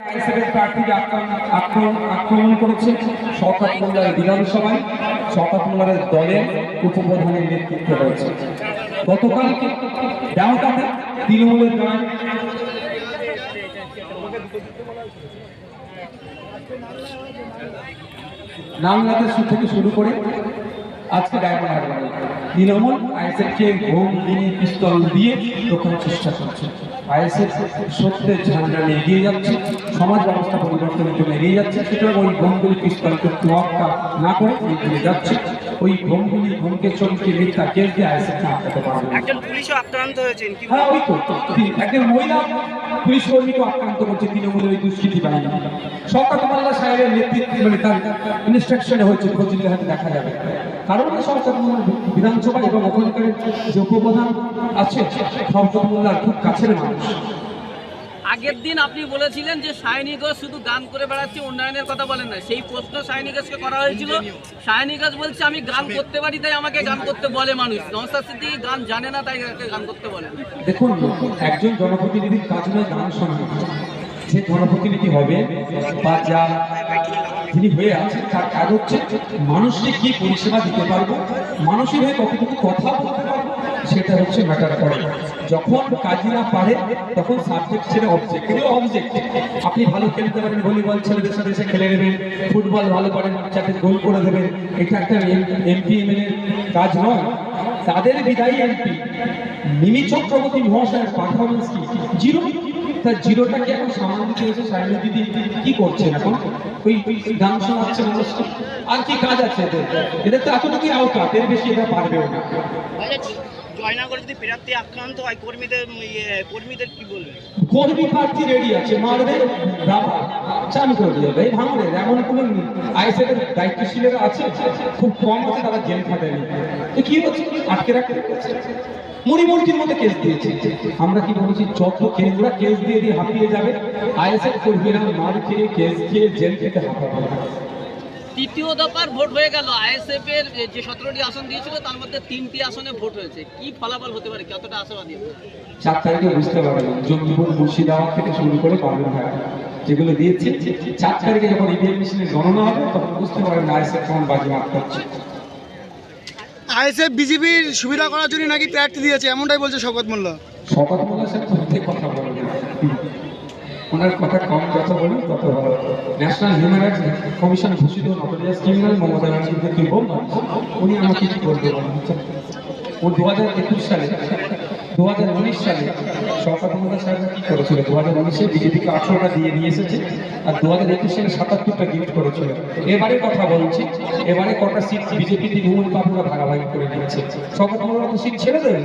আইএসএফের প্রার্থীকে আক্রমণ করেছে ডাউকাতে তৃণমূলের থেকে শুরু করে আজকে ডায়মন্ড হারবার। তৃণমূল আইএসএফকে ঘুম গুলি পিস্তল দিয়ে রোখার চেষ্টা করছে। আইএসএফ সত্যের ঝান্ডা নিয়ে এগিয়ে যাচ্ছে সমাজ ব্যবস্থা পরিবর্তনের জন্য এগিয়ে যাচ্ছে সুতরাং ওই ঘুমগুলি পিস্তলকে তোয়াক্কা না করে এগিয়ে যাচ্ছে। ওই ঘুমগুলি ঘুমকে চমকে মিথ্যা কেস দিয়ে আইএসএফকে আটকাতে পারবে একজন পুলিশও আক্রান্ত হয়েছেন হ্যাঁ ওই তো। একজন মহিলা পুলিশ কর্মীকে আক্রান্ত করছে তৃণমূলের ওই দুষ্কৃতি বাহিনী। শওকত মোল্লা সাহেবের নেতৃত্বে মানে তার ইনস্ট্রাকশনে হয়েছে খোঁজ দেখা যাবে। কারণ শওকত মোল্লা বিধানসভা এবং ওখানকার যে উপপ্রধান আছে শওকত খুব কাছের মানুষ। আগের দিন আপনি বলেছিলেন যে সায়নী ঘোষ শুধু গান করে বেড়াচ্ছে উন্নয়নের কথা বলেন না সেই প্রশ্ন সায়নী ঘোষকে করা হয়েছিল। সায়নী ঘোষ বলছে আমি গান করতে পারি তাই আমাকে গান করতে বলে মানুষ। নমস্কার সিদ্দিকি গান জানে না তাই গান করতে বলে। দেখুন একজন জনপ্রতিনিধির কাজ নয় গান শোনা যে জনপ্রতিনিধি হবে বা যা যিনি হয়ে আছেন, তার কাজ হচ্ছে মানুষকে কি পরিষেবা দিতে পারব? মানুষের হয়ে কতটুকু কথা বলতে পারব? সেটা হচ্ছে ম্যাটার করে। যখন কাজই না পারে, তখন সাবজেক্ট ছেড়ে অবজেক্ট এগুলো অবজেক্ট আপনি ভালো খেলতে পারেন ভলিবল ছেলেদের সাথে এসে খেলে নেবেন। ফুটবল ভালো পারেন, চারটে গোল করে দেবেন। এটা একটা এমপি এমএলএ কাজ নয়। তাদের বিদায়ী এমপি মিমি চক্রবর্তী মহাশয়ের পারফরমেন্স কি? জিরো। তার জিরোটাকে এখন সামান্য দিতে এসে সাইনি দিদি কি করছেন এখন? ওই ওই গান শোনাচ্ছে মানুষকে আর কি কাজ আছে এদের? এদের তো এতটুকুই আওকাত এর বেশি এরা পারবেও না। জয়নগর যদি প্রার্থী আক্রান্ত হয় কর্মীদের ইয়ে, কর্মীদের কি বলবে কর্মী প্রার্থী রেডি আছে মারবে রাবা চালু করে দিয়ে দেবে ভাঙবে এমন কোনো দায়িত্বশীলেরা আছে? খুব কম আছে তারা জেল তো কি হচ্ছে? আটকে রাখতে হচ্ছে মধ্যে কেস দিয়েছে। আমরা কি বলেছি যত কেসগুলা কেস দিয়ে দিয়ে হাঁপিয়ে যাবে আইএসএফ কর্মীরা মার খেয়ে কেস খেয়ে জেল হাঁপাবে। তৃতীয় দফার ভোট হয়ে গেল। আইএসএফ এর যে সতেরোটি আসন দিয়েছিল তার মধ্যে তিনটি আসনে ভোট হয়েছে। কি ফলাফল হতে পারে? কতটা আশাবাদী? চার তারিখে বুঝতে পারবেন জঙ্গিপুর মুর্শিদাবাদ থেকে শুরু করে যেগুলো দিয়েছে চার তারিখে যখন ইভিএম মেশিনে গণনা হবে তখন বুঝতে পারবেন আইএসএফ কেমন বাজি মারতে হচ্ছে আইএসএফ বিজেপির সুবিধা করার জন্য নাকি প্রার্থী দিয়েছে? এমনটাই বলছে শকত মোল্লা। শকত মোল্লা কথা বলবেন ওনার কথা কম, যত বলুন তত ভালো। ন্যাশনাল হিউম্যান রাইটস কমিশন ঘোষিত নটোরিয়াস ক্রিমিনাল মমতা ব্যানার্জিকে তুলব উনি আমাকে কি ও দু একুশ সালে দু হাজার উনিশ সালে সরকার মোল্লা সাহেব কি করেছিল? দু হাজার উনিশে বিজেপিকে আঠারোটা দিয়ে নিয়ে এসেছে আর দু হাজার একুশ সালে সাতাত্তরটা গিফট করেছিল। এবারে কথা বলছি, এবারে কটা সিট বিজেপি তৃণমূল বাবুরা ভাগাভাগি করে দিয়েছে সরকার মোল্লা সিট ছেড়ে দেবে।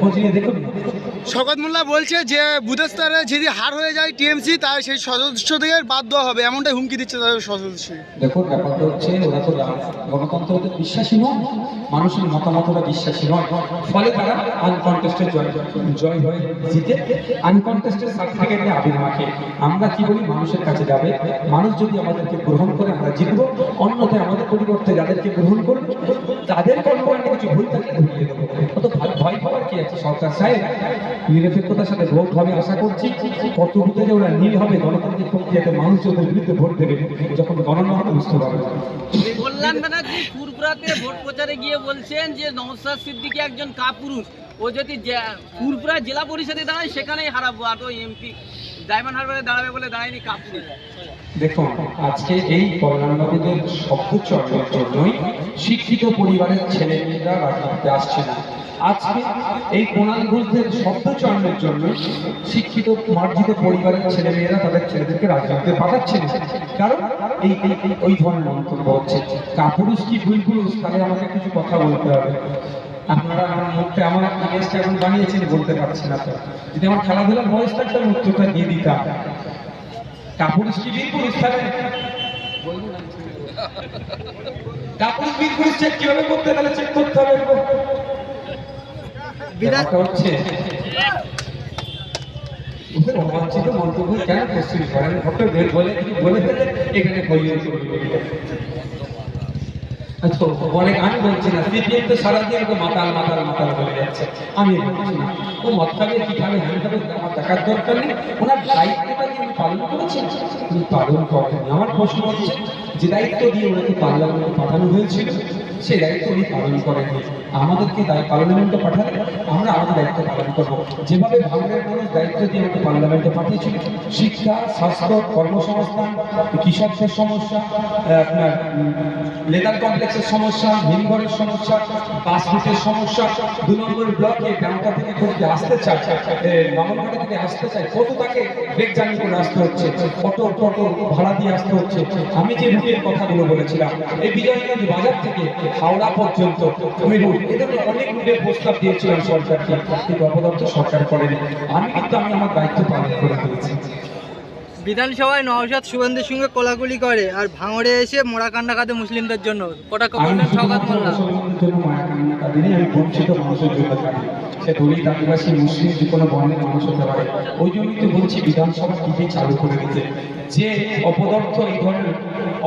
খোঁজ নিয়ে দেখুন। শওকত মোল্লা বলছে যে বুধের স্তরে যদি হার হয়ে যায় টিএমসি, তাই সেই সদস্যদের বাদ দেওয়া হবে। এমনটাই হুমকি দিচ্ছে তাদের সদস্য। দেখুন, ব্যাপারটা হচ্ছে ওরা তো রা- গণতন্ত্র ওদের বিশ্বাসী নয়, মানুষের মতামত ওরা বিশ্বাসী নয়। ফলে তারা আনকন্টেস্টেড জয় জয় হয়ে জিতে। আনকন্টেস্টেড সার্টিফিকেট নিয়ে আবির মাখে। আমরা কি বলি? মানুষের কাছে যাবে। মানুষ যদি আমাদেরকে গ্রহণ করে, আমরা জিতবো। অন্যথায় আমাদের পরিবর্তে যাদেরকে গ্রহণ করবে, তাদের কর্মকাণ্ডে কিছু ভুল ধরিয়ে দেবো। আছে সরকার সাহেব নিরপেক্ষতার সাথে ভোট হবে আশা করছি। কত যে ওরা নীল হবে গণতান্ত্রিক প্রক্রিয়াতে মানুষ ওদের বিরুদ্ধে ভোট দেবে যখন গণনা হবে বুঝতে পারবে। কল্যাণ ব্যানার্জি ফুরপুরাতে ভোট প্রচারে গিয়ে বলছেন যে সিদ্দিকি একজন কাপুরুষ ও যদি ফুরপুরা জেলা পরিষদে দাঁড়ায় সেখানেই হারাবো। আর তো এমপি ডায়মন্ড হারবারে দাঁড়াবে বলে দাঁড়ায়নি কাপুরুষ। দেখুন আজকে এই কল্যাণবাবুদের শব্দ চর্চার জন্যই শিক্ষিত পরিবারের ছেলে মেয়েরা রাজনীতিতে আসছে না। আজকে এই কোনাল ঘোষদের শব্দ চয়নের জন্য শিক্ষিত, মার্জিত পরিবারের ছেলে মেয়েরা তাদের ছেলেদেরকে রাজনীতিতে পাঠাচ্ছে কারণ এই ওই ধরনের মন্তব্য হচ্ছে। কাপুরুষ কি ভুল পুরুষ? তাহলে আমাকে কিছু কথা বলতে হবে। আপনারা আমার মুখটা আমার ইমেজটা এখন বানিয়েছেন, বলতে পারছি না যদি আমার খেলাধুলার বয়স থাকতো আমি উত্তরটা দিয়ে দিতাম। কাপুরুষ কি বীর পুরুষ? তাহলে কাপুরুষ বীর পুরুষ চেক কীভাবে করতে তাহলে চেক করতে হবে। আচ্ছা আমার পালন করেন আমার প্রশ্ন হচ্ছে যে দায়িত্ব দিয়ে ওনাকে পার্লামেন্টে পাঠানো হয়েছিল সেই দায়িত্ব উনি পালন করেননি আমাদেরকে দায় পার্লামেন্টে পাঠালে, আমরা আমাদের দায়িত্ব পালন করব। যেভাবে ভাঙড়ের মানুষ দায়িত্ব দিয়ে আমাকে পার্লামেন্টে পাঠিয়েছিল, শিক্ষা, স্বাস্থ্য, কর্মসংস্থান, কৃষকদের সমস্যা আপনার লেদার কমপ্লেক্সের সমস্যা, হিমঘরের সমস্যা, বাস রুটের সমস্যা, দু নম্বর ব্লকে ডাঙ্কা থেকে করতে আসতে চায় মামনঘাটা থেকে আসতে চায়, কত তাকে ব্রেক জার্নি করে আসতে হচ্ছে, অটো, টোটো ভাড়া দিয়ে আসতে হচ্ছে। আমি যে রুটের কথাগুলো বলেছিলাম, এই বিজয়গঞ্জ বাজার থেকে হাওড়া পর্যন্ত আমি রুট। এদের অনেক রুটের প্রস্তাব দিয়েছিলাম সরকারকে। কিন্তু অপদার্থ সরকার করেনি। আমি কিন্তু আমি আমার দায়িত্ব পালন করে দিয়েছি বিধানসভায় নওশাদ শুভেন্দুর সঙ্গে কোলাকুলি করে আর ভাঙড়ে এসে মোড়া কান্না কাঁদে মুসলিমদের জন্য কটা কমান্ডার সৌগাত মোল্লা। সে দলিত আদিবাসী মুসলিম যে কোনো বর্ণের মানুষ হতে পারে। ওই জন্যই তো বলছি, বিধানসভা টিভি চালু করে দিতে। যে অপদার্থ এই ধরনের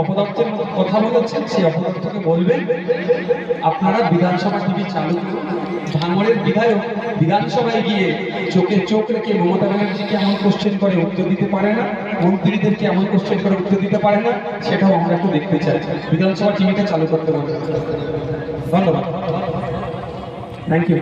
অপদার্থের কথা বলেছেন, সেই অপদার্থকে বলবেন আপনারা বিধানসভা টিভি চালু ভাঙড়ের বিধায়ক বিধানসভায় গিয়ে চোখে চোখ রেখে মমতা ব্যানার্জিকে এমন কোশ্চেন করে উত্তর দিতে পারে না, মন্ত্রীদেরকে এমন কোশ্চেন করে উত্তর দিতে পারে না, সেটাও আমরা একটু দেখতে চাই। বিধানসভা টিভিটা চালু করতে বলতে ধন্যবাদ। Thank you